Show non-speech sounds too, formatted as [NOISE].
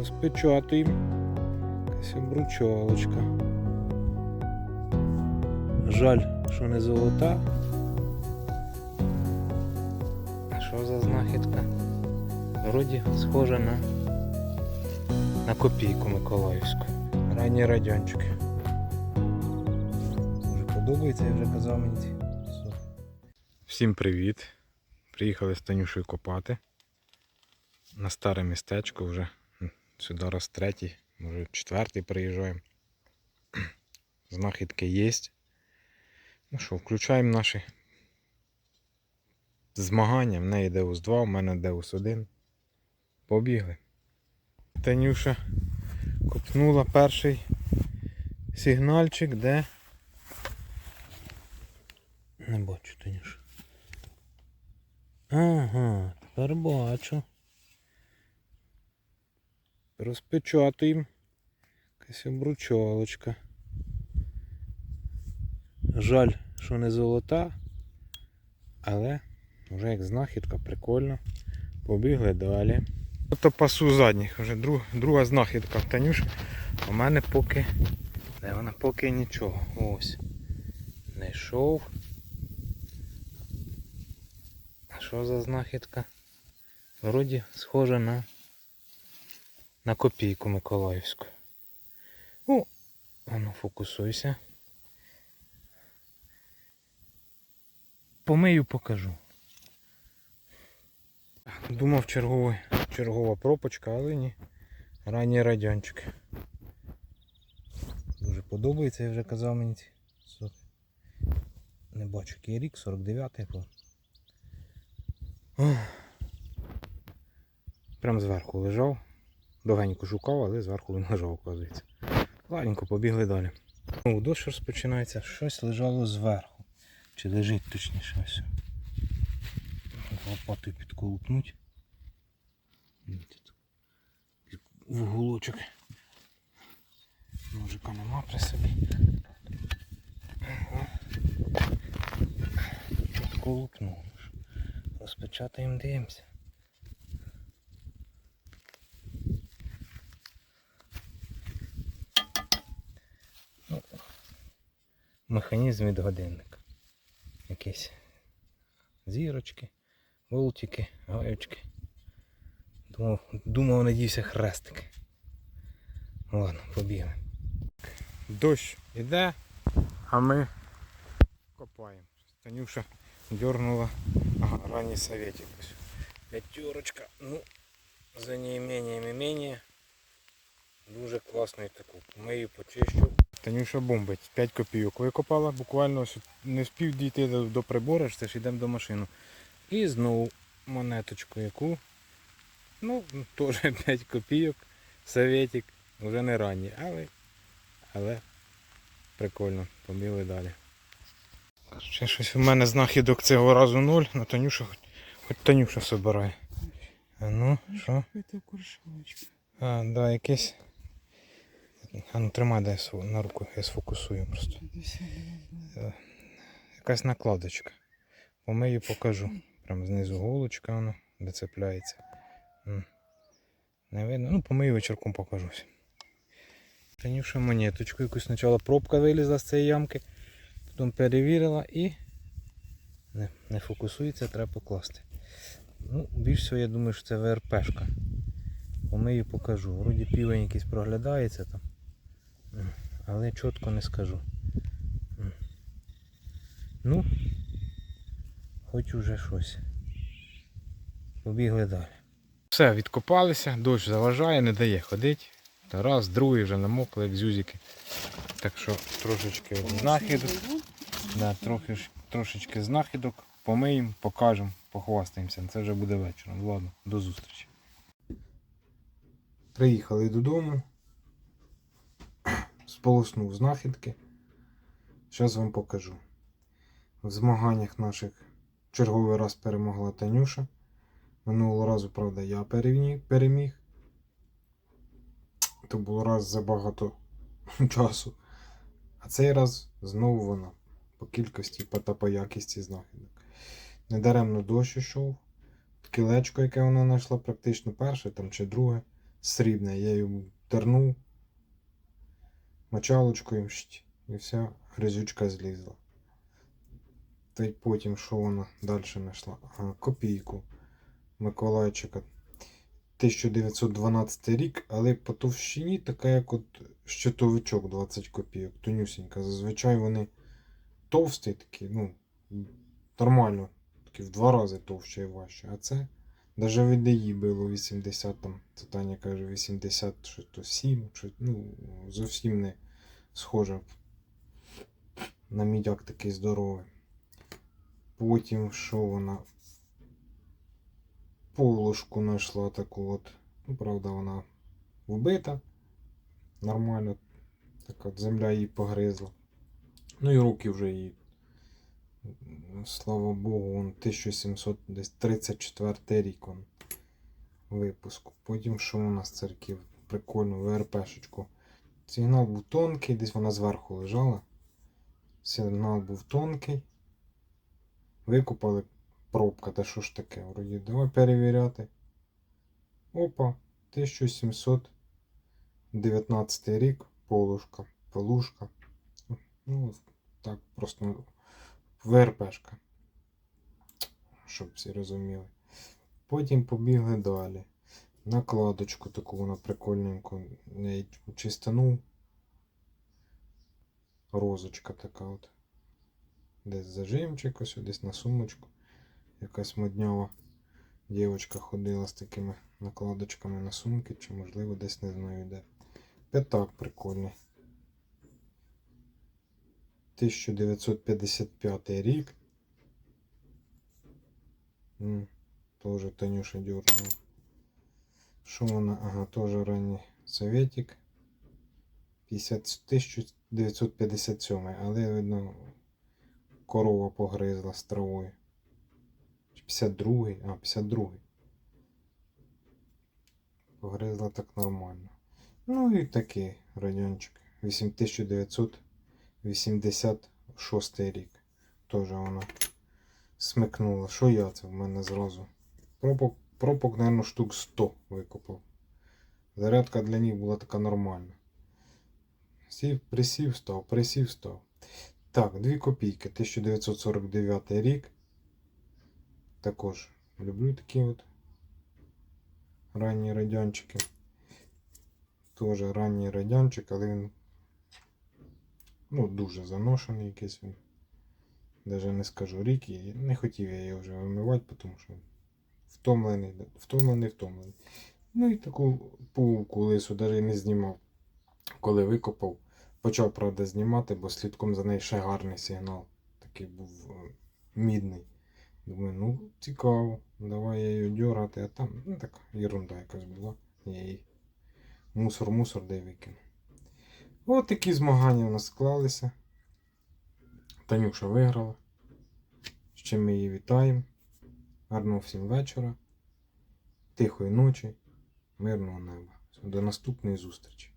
Розпечатуємо. Якась обручалочка. Жаль, що не золота. А що за знахідка? Вроді схожа на, на копійку Миколаївську. Ранні радянчики. Дуже подобається, я вже казав мені. ці. Всім привіт! Приїхали з Танюшею копати. На старе містечко вже сюди раз третій, може четвертий приїжджаємо. [CLEARS THROAT] Знахідки є. Ну що, включаємо наші змагання. В неї Деус 2, в мене Деус 1. Побігли. Танюша копнула перший сигнальчик, де. Не бачу, Танюша. Ага, тепер бачу. Розпечатуємо. Якась обручалочка. Жаль, що не золота, але вже як знахідка, прикольно. Побігли далі. Ото пасу задніх, вже друг, друга знахідка Танюш. У мене поки. Де вона поки нічого. Ось. Не йшов. А що за знахідка? Вроді схожа на, на копійку Миколаївську. О, ану фокусуйся. Помию покажу. Думав черговий, чергова пропочка, але ні. Ранні радянчики. Дуже подобається, я вже казав мені. ці. Не бачу який рік, 49-й. по- Ох. Прям зверху лежав. Довгенько шукав, але зверху він [LAUGHS] лежав, оказується. Ладненько, побігли далі. Ну, дощ розпочинається, щось лежало зверху. Чи лежить точніше ось. Лопатою підколупнуть. В уголочок. Ножика нема при собі. Підколупнув. Розпечатаємо, дивимося. Ну, Механізм від годинника. Якісь зірочки, волтики, гаючки. Думав, думав, надіюся, хрестики. Ладно, побігли. Дощ іде, а ми копаємо. Танюша дернула. Ага, ранній советик. П'ятерочка. Ну, за неимением имения. Дуже класний таку. Мию почищу. Танюша бомбить. 5 копійок викопала, буквально не спів дійти до, до прибору, ж це ж йдемо до машини. І знову монеточку яку. Ну, теж [LAUGHS] 5 копійок. Советик. Вже не ранній, але, але прикольно. Побігли далі. Ще щось у мене знахідок цього разу ноль, на Танюша хоч, хоч Танюша собирає. А ну, що? Куршавочка. А, да, якесь. А ну тримай дай сфо- на руку, я сфокусую просто. Это всё было. Е, Якась накладочка. Помию покажу. Прям знизу голочка воно, де цепляється. М. Не видно. Ну, помию вечірком покажусь. Танюша монеточку, якусь спочатку пробка вилізла з цієї ямки, потім перевірила і не, не фокусується, треба покласти. Ну, більш всього, я думаю, що це ВРПшка. Помию покажу. Вроді півень якийсь проглядається там. Але чітко не скажу. Ну, хоч уже щось. Побігли далі. Все, відкопалися, дощ заважає, не дає ходити. Та раз, другий вже намокли, як зюзики. Так що трошечки знахідок. Да, трохи, трошечки знахідок, помиємо, покажемо, похвастаємося. Це вже буде вечором. Ладно, до зустрічі. Приїхали додому. Сполоснув знахідки. Зараз вам покажу. В змаганнях наших черговий раз перемогла Танюша. Минулого разу, правда, я переміг. То було раз забагато [LAUGHS] часу. А цей раз знову вона. По кількості та по якісті знахідок. Недаремно дощ йшов. Кілечко, яке вона знайшла, практично перше там чи друге. срібне. Я його тернув мочалочкою і вся грязючка злізла. Та й потім, що вона далі знайшла? Ага, копійку Миколайчика. 1912 рік, але по товщині така, як от щитовичок 20 копійок, тонюсінька. Зазвичай вони товсті такі, ну, нормально, такі в два рази товще і важче. А це навіть від її було 80, там, Таня каже, 80 що то 7, що, ну, зовсім не схоже на мідяк такий здоровий. Потім що вона? Полушку знайшла таку от. Ну, правда, вона вбита. Нормально. Так от земля її погризла. Ну і руки вже її. Слава Богу, он 1734 рік он випуску. Потім що у нас церків? Прикольно, ВРПшечку. Сигнал був тонкий, десь вона зверху лежала. Сигнал був тонкий. Викупали пробка, та що ж таке? Вроді, давай перевіряти. Опа, 1719 рік, полушка, полушка. Ну, так, просто ВРПшка. Щоб всі розуміли. Потім побігли далі. Накладочку таку вона прикольненьку. Я. Розочка така от. Десь зажимчик, ось десь на сумочку. Якась моднява дівчинка ходила з такими накладочками на сумки, чи можливо десь не знаю де. П'ятак прикольний. 1955 рік. Тоже Танюша дернула. Що вона? Ага, тоже ранній советик. 50, 1957, але видно корова погризла з травою. 52-й? А, 52-й. Погризла так нормально. Ну і такий радянчик. 8986 рік. Тоже вона смикнула. Що я це в мене зразу? Пропок, пропок, наверное, штук 100 викопав. Зарядка для них була така нормальна. Сів, присів, став, присів, став. Так, 2 копійки, 1949 рік. Також люблю такі от ранні радянчики. Тоже ранній радянчик, але він ну, дуже заношений якийсь він. Даже не скажу рік і не хотів я його вже вимивати, тому що втомлений, втомлений, втомлений. Ну і таку пулку лису навіть не знімав. Коли викопав, почав, правда, знімати, бо слідком за нею ще гарний сигнал. Такий був е, мідний. Думаю, ну цікаво, давай я її дьорати, а там ну, така ерунда якась була. Я її мусор-мусор де викинув. От такі змагання у нас склалися. Танюша виграла. Чим ми її вітаємо. Гарного всім вечора. Тихої ночі, мирного неба. До наступної зустрічі.